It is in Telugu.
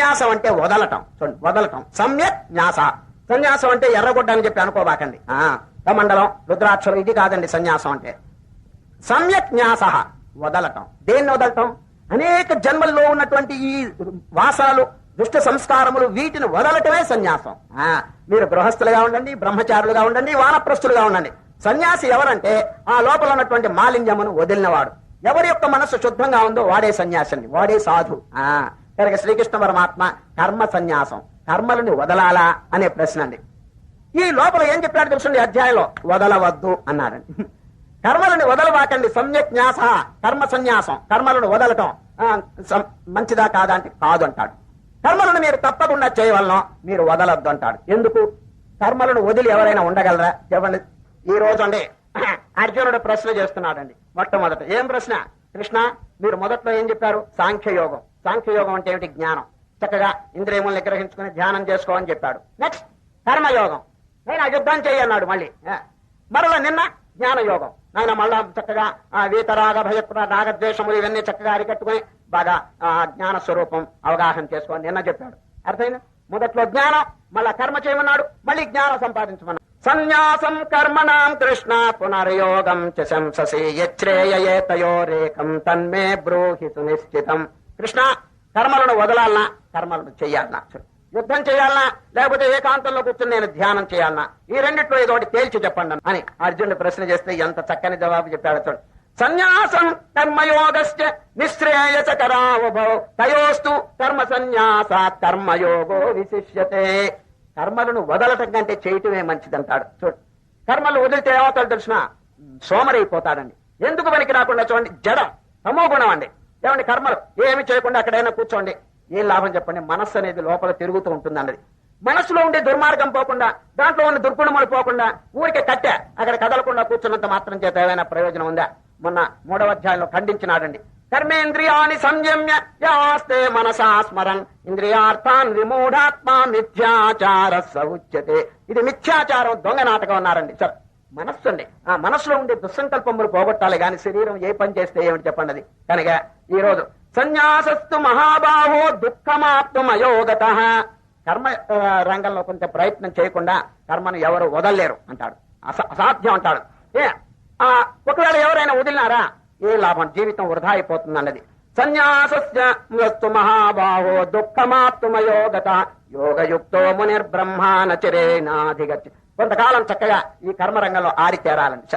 సన్యాసం అంటే వదలటం. చూడండి వదలటం. సమ్యక్ న్యాస. సన్యాసం అంటే ఎర్రగొడ్డ అని చెప్పి అనుకోబాకండి. మండలం రుద్రాక్షరం ఇది కాదండి సన్యాసం అంటే. సమ్యక్ న్యాస వదలటం. దేన్ని వదలటం? అనేక జన్మల్లో ఉన్నటువంటి ఈ వాసాలు దుష్ట సంస్కారములు వీటిని వదలటమే సన్యాసం. ఆ, మీరు గృహస్థులుగా ఉండండి బ్రహ్మచారులుగా ఉండండి వానప్రస్తులుగా ఉండండి. సన్యాసి ఎవరంటే ఆ లోపల ఉన్నటువంటి మాలిన్యమును వదిలినవాడు. ఎవరి యొక్క మనస్సు శుద్ధంగా ఉందో వాడే సన్యాసండి వాడే సాధు ఆ కనుక శ్రీకృష్ణ పరమాత్మ కర్మ సన్యాసం కర్మలని వదలాలా అనే ప్రశ్న అండి ఈ లోపల ఏం చెప్పాడు తెలుసండి అధ్యాయంలో? వదలవద్దు అన్నారండి. కర్మలను వదలవాకండి సమ్యక్ న్యాస కర్మ సన్యాసం కర్మలను వదలటం మంచిదా కాదా అంటే కాదు అంటాడు కర్మలను మీరు తప్పకుండా చేయవలన మీరు వదలొద్దు అంటాడు. ఎందుకు? కర్మలను వదిలి ఎవరైనా ఉండగలరా? చెప్పండి. ఈ రోజు అండి అర్జునుడు ప్రశ్న చేస్తున్నాడండి మొట్టమొదట. ఏం ప్రశ్న? కృష్ణ మీరు మొదట్లో ఏం చెప్పారు? సాంఖ్యయోగం. సాంఖ్యయోగం అంటే ఏమిటి? జ్ఞానం. చక్కగా ఇంద్రియములను నిగ్రహించుకుని ధ్యానం చేసుకోమని చెప్పాడు. నెక్స్ట్ కర్మయోగం. నేను యుద్ధం చేయన్నాడు మళ్ళీ. మరల మరలా నిన్న జ్ఞానయోగం. నాయన మళ్ళా చక్కగా ఆ, వీతరాగ భయప్ర రాగద్వేషములు ఇవన్నీ చక్కగా అరికట్టుకుని బాగా ఆ, జ్ఞాన స్వరూపం అవగాహన చేసుకొని నిన్న చెప్పాడు. అర్థమైంది? మొదట్లో జ్ఞానం మళ్ళా కర్మ చేయమన్నాడు మళ్ళీ జ్ఞానం సంపాదించమన్నాడు. సన్యాసం కర్మణాం కృష్ణ పునర్యోగం చ శంససి యచ్రేయేతయోరేకం తన్మే బ్రూహి సునిశ్చితం కృష్ణ కర్మలను వదలాలనా? కర్మలను చేయాలనా? యుద్ధం చేయాలనా? లేకపోతే ఏకాంతంలో కూర్చుని నేను ధ్యానం చేయాలనా? ఈ రెండిట్లో ఏదో ఒకటి తేల్చి చెప్పండి అని అర్జునుడు ప్రశ్న చేస్తే ఎంత చక్కని జవాబు చెప్పాడు చూడు. సన్యాసం కర్మయోగశ్చ నిశ్రేయసకరావభౌ తయోస్తు కర్మ సన్యాసాత్ కర్మయోగో విశిష్యతే. కర్మలను వదలటం కంటే చేయటమే మంచిదంటాడు. చూడు. కర్మలు వదిలితే ఏమవుతాడు తెలిసిన? సోమరైపోతాడండి. ఎందుకు పనికి రాకుండా చూడండి? జడ. తమో గుణం అండి. ఏమండి కర్మలు? ఏమి చేయకుండా అక్కడైనా కూర్చోండి. ఏం లాభం చెప్పండి? మనస్సు అనేది లోపల తిరుగుతూ ఉంటుంది అన్నది మనసులో ఉండే దుర్మార్గం పోకుండా దాంట్లో ఉన్న దుర్గుణములు పోకుండా ఊరికే కట్టె అక్కడ కదలకుండా కూర్చున్నంత మాత్రం చేత ఏమైనా ప్రయోజనం ఉందా? మొన్న మూడవ అధ్యాయంలో ఖండించినాడండి. కర్మేంద్రియాన్ని సంయమ్య యాస్తే మనసా స్మరన్. ఇంద్రియార్థాన్ విమూఢాత్మ మిథ్యాచార సౌచ్యతే ఇది మిథ్యాచారం దొంగ నాటకం అన్నారండి సార్. మనస్సు అండి ఆ మనస్సులో ఉండే దుస్సంకల్పములు పోగొట్టాలి కానీ శరీరం ఏ పని చేస్తే ఏమిటి చెప్పండి అది? కనుక ఈ రోజు సన్యాసస్తు మహాబాహో దుఃఖమాప్తం అయోగత కర్మ రంగంలో కొంత ప్రయత్నం చేయకుండా కర్మను ఎవరు వదలలేరు అంటాడు. అస- అసాధ్యం అంటాడు. ఏ ఆ, ఒకవేళ ఎవరైనా వదిలినారా ఏ లాభం? జీవితం వృధా అయిపోతుంది అన్నది సన్యాసస్తు మహాబాహో దుఃఖమాప్తుమయోగత. యోగయుక్తో మునిర్బ్రహ్మానచరేనాధిగచ్చి కొంతకాలం చక్కగా ఈ కర్మరంగంలో ఆరితేరాలండి